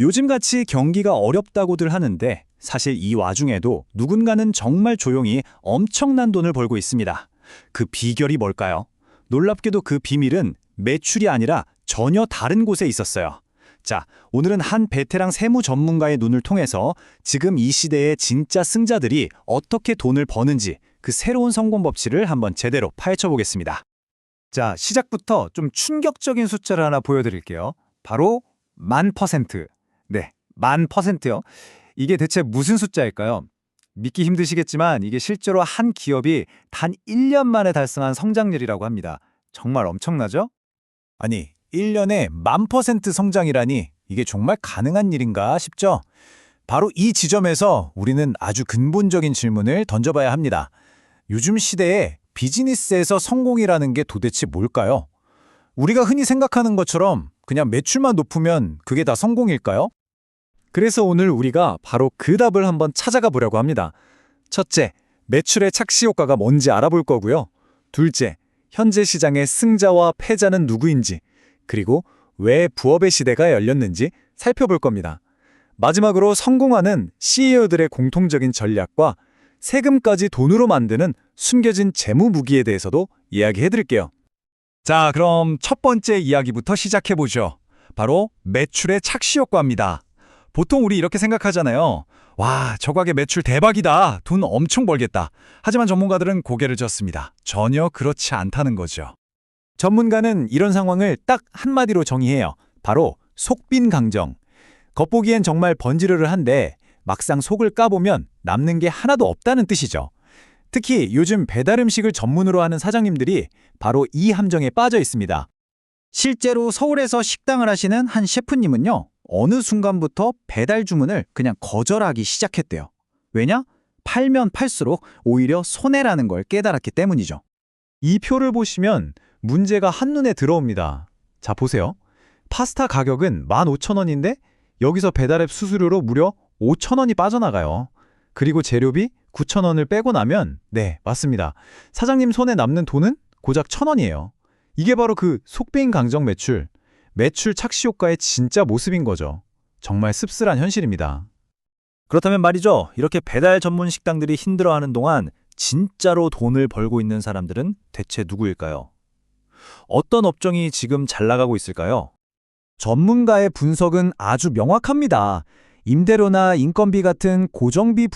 요즘같이 경기가 어렵다고들 하는데 사실 이 와중에도 누군가는 정말 조용히 엄청난 돈을 벌고 있습니다. 그 비결이 뭘까요? 놀랍게도 그 비밀은 매출이 아니라 전혀 다른 곳에 있었어요. 자, 오늘은 한 베테랑 세무 전문가의 눈을 통해서 지금 이 시대의 진짜 승자들이 어떻게 돈을 버는지 그 새로운 성공 법칙을 한번 제대로 파헤쳐 보겠습니다. 자, 시작부터 좀 충격적인 숫자를 하나 보여드릴게요. 바로 만 퍼센트. 네, 만 퍼센트요. 이게 대체 무슨 숫자일까요? 믿기 힘드시겠지만 이게 실제로 한 기업이 단 1년 만에 달성한 성장률이라고 합니다. 정말 엄청나죠? 아니, 1년에 만 퍼센트 성장이라니 이게 정말 가능한 일인가 싶죠? 바로 이 지점에서 우리는 아주 근본적인 질문을 던져봐야 합니다. 요즘 시대에 비즈니스에서 성공이라는 게 도대체 뭘까요? 우리가 흔히 생각하는 것처럼 그냥 매출만 높으면 그게 다 성공일까요? 그래서 오늘 우리가 바로 그 답을 한번 찾아가 보려고 합니다. 첫째, 매출의 착시 효과가 뭔지 알아볼 거고요. 둘째, 현재 시장의 승자와 패자는 누구인지, 그리고 왜 부업의 시대가 열렸는지 살펴볼 겁니다. 마지막으로 성공하는 CEO들의 공통적인 전략과 세금까지 돈으로 만드는 숨겨진 재무 무기에 대해서도 이야기해 드릴게요. 자, 그럼 첫 번째 이야기부터 시작해 보죠. 바로 매출의 착시 효과입니다. 보통 우리 이렇게 생각하잖아요. 와, 저 가게 매출 대박이다. 돈 엄청 벌겠다. 하지만 전문가들은 고개를 젓습니다. 전혀 그렇지 않다는 거죠. 전문가는 이런 상황을 딱 한마디로 정의해요. 바로 속빈 강정. 겉보기엔 정말 번지르르 한데 막상 속을 까보면 남는 게 하나도 없다는 뜻이죠. 특히 요즘 배달 음식을 전문으로 하는 사장님들이 바로 이 함정에 빠져 있습니다. 실제로 서울에서 식당을 하시는 한 셰프님은요, 어느 순간부터 배달 주문을 그냥 거절하기 시작했대요. 왜냐? 팔면 팔수록 오히려 손해라는 걸 깨달았기 때문이죠. 이 표를 보시면 문제가 한눈에 들어옵니다. 자, 보세요. 파스타 가격은 15,000원인데 여기서 배달앱 수수료로 무려 5,000원이 빠져나가요. 그리고 재료비 9,000원을 빼고 나면 네, 맞습니다. 사장님 손에 남는 돈은 고작 1,000원이에요. 이게 바로 그 속배인 강정 매출, 매출 착시 효과의 진짜 모습인 거죠. 정말 씁쓸한 현실입니다. 그렇다면 말이죠. 이렇게 배달 전문 식당들이 힘들어하는 동안 진짜로 돈을 벌고 있는 사람들은 대체 누구일까요? 어떤 업종이 지금 잘 나가고 있을까요? 전문가의 분석은 아주 명확합니다. 임대료나 인건비 같은 고정비